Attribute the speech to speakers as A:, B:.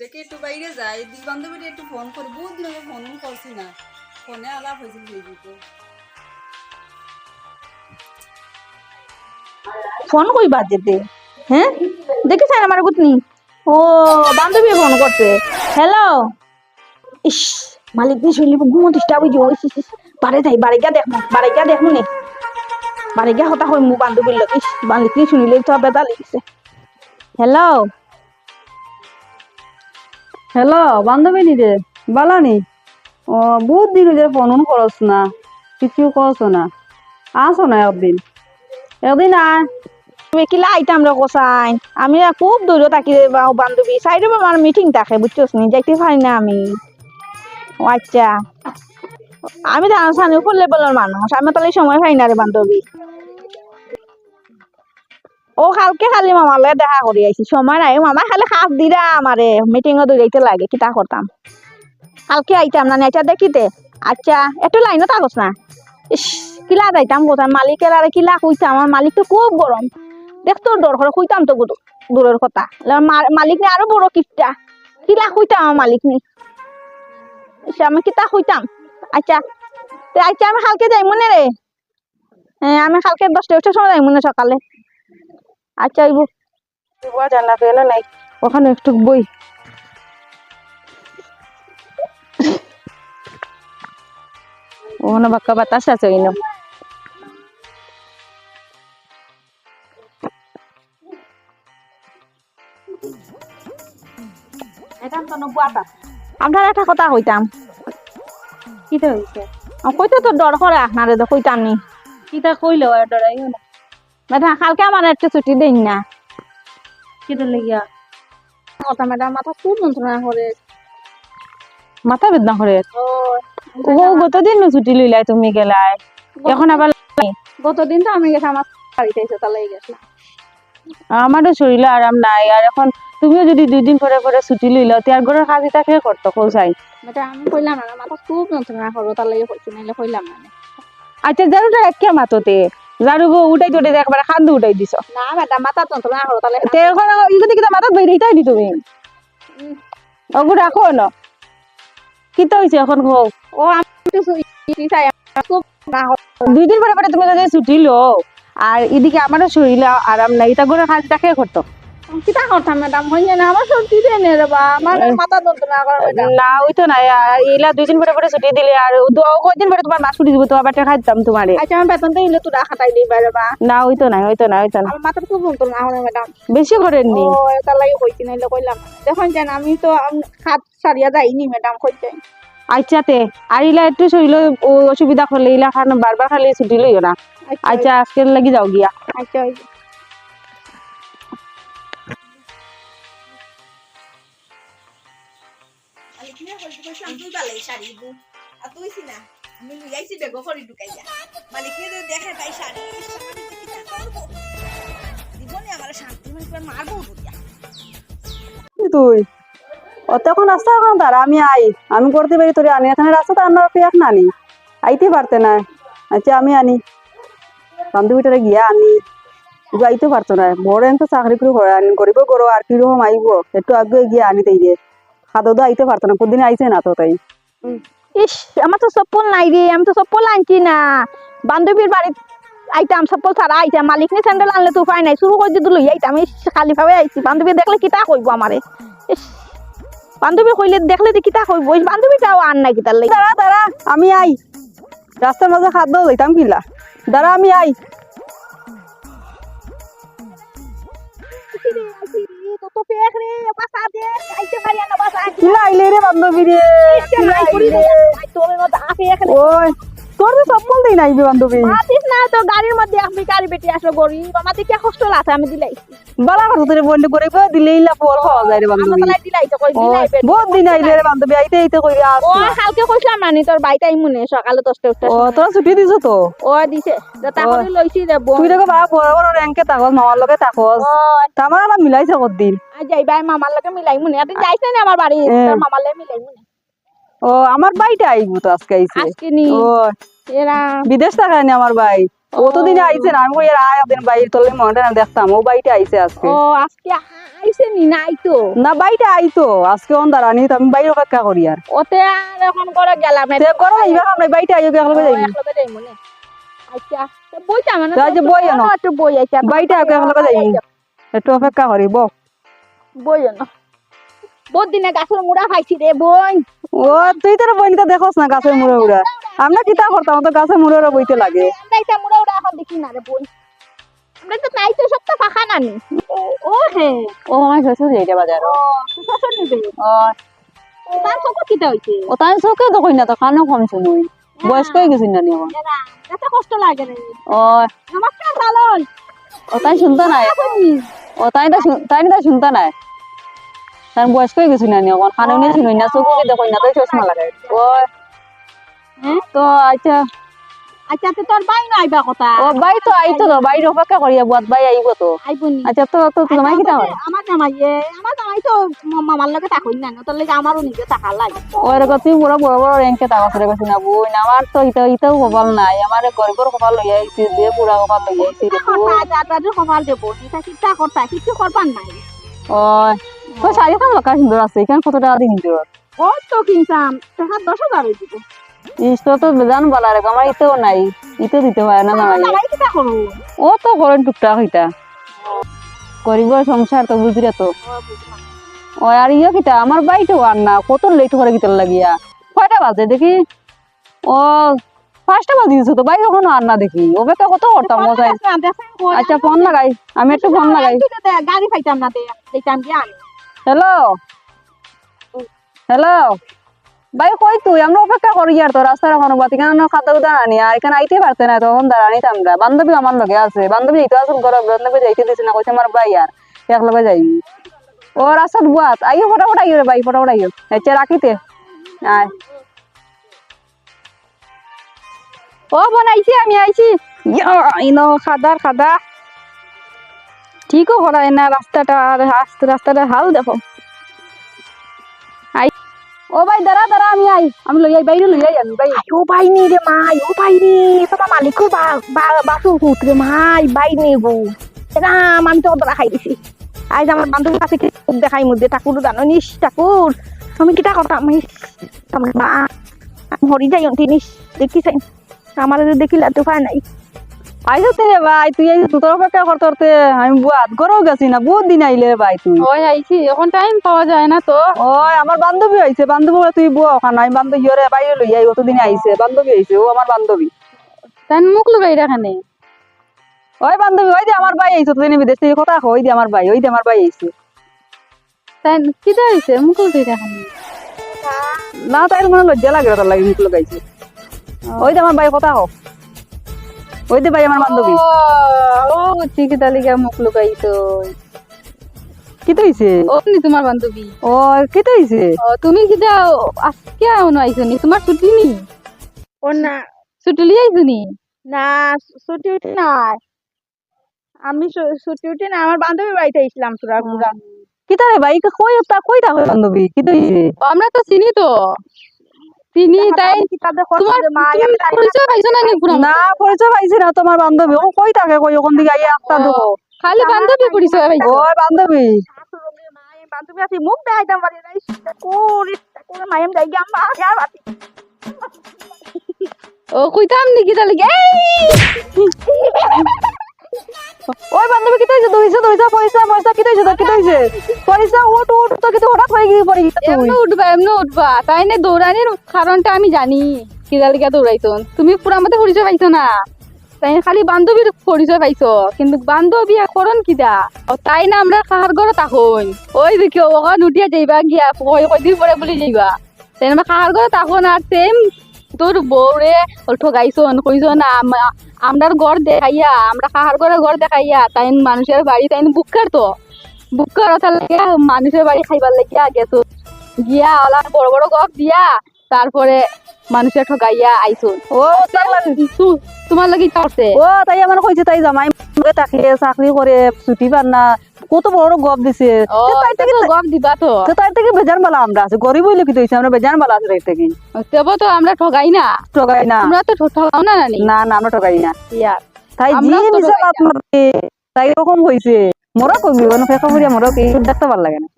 A: দেখে একটু বাইরে যাই দুই বান্ধবীরা একটু ফোন করি, বহুত দিন আগে ফোন করছি না। ফোনে আলাপ হয়েছিল ফেসবুকে
B: ফোন কই বাদ যেতে হ্যাঁ? দেখেছেন আমার গুতনি? ও বান্ধবী ফোন করছে। হ্যালো ইস, মালিক দিয়ে শুনলি ঘুমো ডিস্টার্ব হয়ে যাব। বাড়ি যাই, বাড়ি গিয়া দেখমু বাড়ি গিয়া দেখমু নে। বাড়ি গিয়া হতা হই মু বান্ধবীর লোক ইস, মালিক দিয়ে শুনিলে তো বেদা লিখছে হ্যালো
A: হ্যালো বান্ধবী রে, বালানি। ও, বহুত দিন হয়ে ফোন করস না কিছু করছ না। আসো না একদিন। একদিন আয়।
B: তুমি কিলা আইতাম রে কোসাইন আমি খুব দূরে থাকি বান্ধবী। সাইডে আমার মিটিং থাকে, বুঝছোস নি? যাইতে পারি না আমি। ও আচ্ছা। আমি তো আসানি ফুল লেভেলের মানুষ আমি তাহলে সময় পাই না রে বান্ধবী। ও কালকে খালি মামার লগে দেখা করি আইছি, সময় নাই। মামা খালি খাস দিরা আমারে মিটিং ও দৌড়াইতে লাগে, কিতা করতাম কালকে আইতাম না আচ্ছা দেখিতে আচ্ছা একটু লাইনও থাকস না? ইস, কিলা যাইতাম কোথায় মালিকের আরে কিলা কইতাম আমার মালিক তো খুব গরম দেখতো ডর করে কইতাম তো দূরের কথা। মালিক নে আরও বড় কিপটা। কিলা কইতাম আমার মালিক নি? আমি কিতা কইতাম আচ্ছা আচ্ছা আমি কালকে যাই মনে রে হ্যাঁ আমি কালকে দশটা উঠার সময় যাই মনে সকালে? আচ্ছা আইব।
A: জানা পেল নাই। ওখানে একটু বই। ওখানে বাক্কা বাতাস আছে ওই না
B: আপনার একটা কথা কইতাম।
A: কিটা হইছে?
B: কইতে তো ডর করে আপনারে তো কইতাম নি।
A: কিটা কইলো ডরাইও না।
B: ম্যাডাম কালকে আমার একটা ছুটি দেন না।
A: কিটা লাগিয়া?
B: ম্যাডাম মাথা খুব যন্ত্রণা করে?
A: মাথা বেদনা করে। ও গতদিন ছুটি লইলাই তুমি গেলাই। এখন আবার
B: গতদিন তো আমি গেছি আমার বাড়িতে এসে তালাই গেছে
A: আমারও শরীরে আরাম নাই আর এখন তুমিও যদি দুই দিন পরে পরে ছুটি লইল লইলতিয়ার ঘরের কাজিটা কে করতো কৌসাই
B: ম্যাডাম আমি কইলাম না মাথা খুব যন্ত্রণা করো তালাই কইছি নাইলে কইলাম না
A: আচ্ছা জারুটা একে মাততে। গো উঠাই চটে একবারে খান্দু উঠাই দিছ।
B: না মাথা তাহলে।
A: তে এখন তাই দি তুমি। ওগু রাখো ন। কি তো হইছে এখন
B: ও আমি তো চাই
A: দুই দিন পরে পরে তুমি যদি ছুটি লো আর এদিকে আমারও শরীরে আরাম নাই তা করে কাজটা কে করতো
B: কিতা করতাম ম্যাডাম হইছে না আমার সত্যি দেন রে বা আমার মাথা যন্ত্রণা করে
A: না ওই তো নাই আর এলা দুই দিন পরে পরে ছুটি দিলে আর দু কদিন পরে তোমার মাছ ছুটি দিব তোমার বাটা খাইতাম তোমারে
B: আচ্ছা আমার বেতন তো ইলে তুই খাটাই দিই বাইরে বা
A: না ওই তো নাই ওই তো নাই। ওই তো না
B: আমার মাথা খুব যন্ত্রণা ম্যাডাম
A: বেশি করেননি
B: ও তার লাগে কইছি নাইলে কইলাম। না। দেখুন যেন আমি তো হাত সারিয়া যাইনি ম্যাডাম কইছে
A: আচ্ছা তে আর ইলা একটু শরীর অসুবিধা করলে ইলা খান বারবার খালি ছুটি লইও না আচ্ছা আজকে লাগি যাও গিয়া।
B: আচ্ছা। যে।
C: বালাই তুই না আমি লই আইছি বেগ করে ঢুকাইয়া। মালিক নিয়ে যদি দেখে তাই শাড়ি ইস, আমার দিদি কি তা করব? জীবনে আমার শান্তি পুরো মারবো বুঝিয়া
A: তুই? ও রাস্তা এখন তার আমি আই আমি করতে পারি তোর আনি এখানে রাস্তা তো আনার পেয়াক না আনি। আইতে পারতে না আচ্ছা আমি আনি। বান্ধবীটারে গিয়া আনি। আইতে পারতো না বড় তো চাকরি করে আনি করিব করো আর কীরকম আইব? একটু আগে গিয়ে আনি তাই খাদো তো আইতে পারতো না কোনদিন আইছে না তো তাই।
B: ইস আমার তো চপ্পল নাই রে আমি তো চপ্পল আনছি না। বান্ধবীর বাড়ি আইতাম চপ্পল ছাড়া আইতাম মালিক নি স্যান্ডেল আনলে তো উপায় নাই শুরু করে দিতে লই আইতাম ইস খালি ভাবে আইছি। বান্ধবী দেখলে কিতা কইব আমারে? ইস বান্ধবী কইলে দেখলে যে কিতা কইব ইস বান্ধবীটাও আন নাই কিতার লাগি।
A: দাঁড়া দাঁড়া আমি আই। রাস্তার মাঝে খাদ্য লইতাম কিলা দাঁড়া আমি আই। কিলা আইলে রে বান্ধবী রে কিলা আইলে? ওই তোর তো চপ্পল দেই নাই বান্ধবী।
B: মাতিস না তো গাড়ির মধ্যে আমি গাড়ি বেটি আসলো গরিব। আমার দেখে কষ্ট লাগছে আমি দিলাই।
A: বালা কথা তোরে বললে করে গো দিলে ইলা ফল খাওয়া যায় রে বান্ধবী।
B: দিলাই তো কই দিলাই।
A: বহুত দিন আইলে রে বান্ধবী আইতে আইতে কইরা আস
B: ও কালকে কইছিলাম নানি তোর বাইতে আইমুনে সকালে দশটা উঠতে
A: ও তোরা ছুটি দিছ তো?
B: ও দিছে। তাহলে লইছি রে
A: তুই দেখো বা বড় বড় র্যাঙ্কে থাকস মামার লগে তামার আবার মিলাইছে কতদিন
B: আজ যাইবাই মামার লগে মিলাই মুনে তুই যাইছ না আমার বাড়ি। তোর মামার লগে মিলাই মুনে
A: ও আমার বাইটা আইবো তো আজকে আইছে।
B: আজকে নি।
A: ও বিদেশ থাকায় না আমার ভাই। তো আইছে না আমি এর আয় দিন বাইর তোলে মনটা না দেখতাম। ও বাইটা আইছে আজকে।
B: ও আজকে আইছে নি নাই তো।
A: না বাইটা আইতো। আজকে অন্ধার আনি তো আমি বাইরে অপেক্ষা করি আর।
B: ওতে আর এখন করে গেলাম না
A: তে করো এইবার আমরা বাইটা আইও একলগে যাই
B: আচ্ছা বইটা মানে
A: তো বই আনো।
B: একটু বই আইছা
A: বাইটা আগে একলগে যাই একটু অপেক্ষা করি
B: বই আনো। বহুত দিনে গাছের মুড়া খাইছি রে বই।
A: ও তুই তোর বইনিটা দেখোস না গাছের মুড়ে উড়া আমরা কিতা করতাম? তো গাছের মুড়ে বইতে লাগে।
B: এটা মুড়া উড়া এখন দেখি না রে বই। আমরা তো নাই তো সব তো ফাঁকা নানি। ও হে
A: ও আমার শ্বশুর এইটা বাজার।
B: ও শ্বশুর নিবে
A: ও
B: তার চোখ কিটা হইছে?
A: ও তাই চোখে তো কই না তো কানো কম শুনুই বয়স্ক হয়ে গেছি না নি এখন
B: এত কষ্ট লাগে রে।
A: ও
B: নমস্কার ভালো
A: ও তাই শুনতে নাই? ও তাই তা তাই তা শুনতে নাই? তার বয়স্ক হয়ে গেছি না নি এখন কানো নিয়ে শুনুই না চোখে দেখো না তাই চশমা লাগাই ও
B: হ্যাঁ?
A: তো আচ্ছা।
B: আচ্ছা তো তোর বাই না আইবা কথা।
A: ও বাই তো আইতো তো বাইরে অপেক্ষা করিয়া বুয়াত বাই আইব তো।
B: আইবনি
A: আচ্ছা তো তো তোমায় কিতা হয়
B: আমার জামাই এ, আমার জামাই তো ম- মামার লগে থাকুই না তোর লাগে আমারও নিজে লাগে।
A: ওই রকম তুই বড় বড় বড় র্যাঙ্কে টাকা করে গেছি না বই না আমার তো ইতা ইতাও কপাল নাই। আমার গরিবর কপাল আইছি কপাল আইছি রে
B: দেবো। কিছু করবার নাই।
A: ওই তো শাড়ি খান লোকা সুন্দর আছে এখানে কত টাকা দিয়ে নিতে
B: ও তো কিনতাম টাকা দশ হাজার হয়ে
A: ইস্তো তো বেজান বলা রে আমার ইতেও নাই ইতে দিতে পারে না জামাই
B: জামাই কিতা করো
A: ও তো করেন টুকটাক হইতা গরিবর সংসার তো বুঝরে তো। ও আর ইয়ে কিতা আমার বাড়িতে আর না কত লেট করে কিতার লাগিয়া। কয়টা বাজে দেখি? ও পাঁচটা বাজে তো বাইরে কখনো আর না দেখি। অপেক্ষা কত করতাম মজাই আচ্ছা ফোন লাগাই আমি একটু ফোন লাগাই।
B: গাড়ি পাইতাম না দেখতাম
A: হ্যালো? হ্যালো? ভাই, কই তুই? আমরা অপেক্ষা করি আর তো, রাস্তার এখনও বাতি। কেন খাতা উদা আনি? আর এখানে আইতে পারতে না, তখন দাঁড়ানিতে আমরা। বান্ধবী আমার লগে আছে। বান্ধবী যাইতে আসুন করো বান্ধবী যাইতে দিছে না, কইছে আমার ভাই আর এক লগে যাই ও রাস্তাত বুয়াত আইও, ফটাফট আইও রে ভাই, ফটাফট আইও। আচ্ছা রাখিতে। আয়। ও বনাইছি আমি আইছি। ইনো, খাদার, খাদা। ঠিকও করা না রাস্তাটা, আর রাস্তাটা হাল দেখো। আই ও ভাই, দাঁড়া দাঁড়া, আমি আই। আমি লই আই, বাইরে লই আই আমি ভাই
B: ও ভাই নি রে মাই, ও ভাই নি, তোমার মালিকর বাসু হুত রে মাই বাই নি গো। রাম, আমি তো অদরা খাই দিছি। আজ আমার বান্ধবীর কাছে কি দেখাই মধ্যে ঠাকুর জানো নিস ঠাকুর। আমি কিটা মা, আমি হরি যাই অন্তিনিস দেখি চাই আমার দেখিলে তো পায় নাই।
A: আইসো তে রে ভাই তুই এই তোর অপেক্ষা করতে করতে আমি বুয়াত গরও গেছি না বহুত দিন আইলে রে ভাই তুই।
D: ওই আইছি এখন টাইম পাওয়া যায় না তো।
A: ওই আমার বান্ধবী হইছে বান্ধবী বলে তুই বুয়া ওখানে আমি বান্ধবী ইয়রে বাইরে লই আই অতদিন আইছে বান্ধবী হইছে ও আমার বান্ধবী।
D: তাই মুখ লুকাই রাখানে
A: ওই বান্ধবী ওই যে আমার ভাই আইছে তোদিন বিদেশ থেকে কথা কই ওই যে আমার ভাই ওই যে আমার ভাই আইছে।
D: তাই কিটা হয়েছে মুখ লুকাই রাখানে
A: না তাই মনে লজ্জা লাগে তোর লাগে মুখ লগাইছে ওই যে আমার ভাই কথা হোক ওই ভাই আমার বান্ধবী।
D: ও লিগা মুখ
A: কি তো হইছে?
D: নি তোমার বান্ধবী।
A: ও কি তো হইছে?
D: তুমি কিটা আজকে আউন আইছো নি? তোমার ছুটি নি?
B: ও না।
D: ছুটি লিয়ে আইছো নি?
B: না ছুটি উঠি নাই। আমি ছুটি উঠি না আমার বান্ধবীর বাড়িতে আসলাম তোরা ঘুরা।
A: কি তারে ভাই? কই তা কই তা বান্ধবী? কি তো হইছে?
D: আমরা তো চিনি তো। চিনি তাই না
A: পরিচয় পাইছি না তোমার বান্ধবী। ও কই থাকে? কই ওখান দিকে আইয়া আস্তা দেখো
D: খালি বান্ধবী পরিচয় পাইছো।
A: ওই বান্ধবী।
B: বান্ধবী আছে মুখ দেখাইতাম পারি নাই করে করে মায়াম যাই গিয়ে আমার আর বাতি
D: ও কইতাম নি কিটা লিগে
A: ওই বান্ধবী কি তো হইছে দইছে দইছে পয়সা পয়সা কি তো হইছে তোর? কি হইছে পয়সা, উঠ উঠ তো কিন্তু হঠাৎ হয়ে গিয়ে পড়ে তুই।
D: এমনি উঠবা এমনি উঠবা। তাই না? দৌড়ানির কারণটা আমি জানি। কিদা লিগা দৌড়াইতো। তুমি পুরা মতো পরিচয় পাইছো না। তাই খালি বান্ধবীর পরিচয় পাইছো। কিন্তু বান্ধবী করন কিদা ও তাই না আমরা কাহার ঘরে তাহন ওই দেখি ওখান উঠিয়া যাইবা, গিয়া কয়দিন পরে বলে যাইবা। তাই আমরা কাহার ঘরে তাহন আর সেম তোর বউরে ঠগাইছন না আমরার ঘর দেখাইয়া, আমরা কাহার ঘরে ঘর দেখাইয়া, তাই মানুষের বাড়ি তাই বুকের তো বুকের ওটা লাগে মানুষের বাড়ি খাইবার লাগিয়া গেছো। গিয়া অলার বড় বড় গপ দিয়া, তারপরে মানুষের ঠগাইয়া আইসুন
A: ও, তার
D: তু- তোমার লাগি করছে?
A: ও তাই আমার কইছে তাই জামাই থাকে চাকরি করে ছুটি পার না। কত বড় গপ দিছে। তাই থেকে
D: গপ দিবা তো।
A: তো তাই থেকে বেজান বালা আমরা আছে। গরিব হইলে কি তো হইছে আমরা বেজান বালা আছে তাই থেকে।
D: তবে তো আমরা ঠগাই না।
A: ঠগাই না।
D: তোমরা তো ঠগাও না নানি
A: না না আমরা ঠগাই না।
D: ইয়ার
A: তাই জি
D: আমরাও তো
A: মিশে
D: ঠগাই
A: লাত মারতে তাই এরকম হইছে। মরো করবি কোনো ফেকা বুড়িয়া কি দেখতে ভালো লাগে না।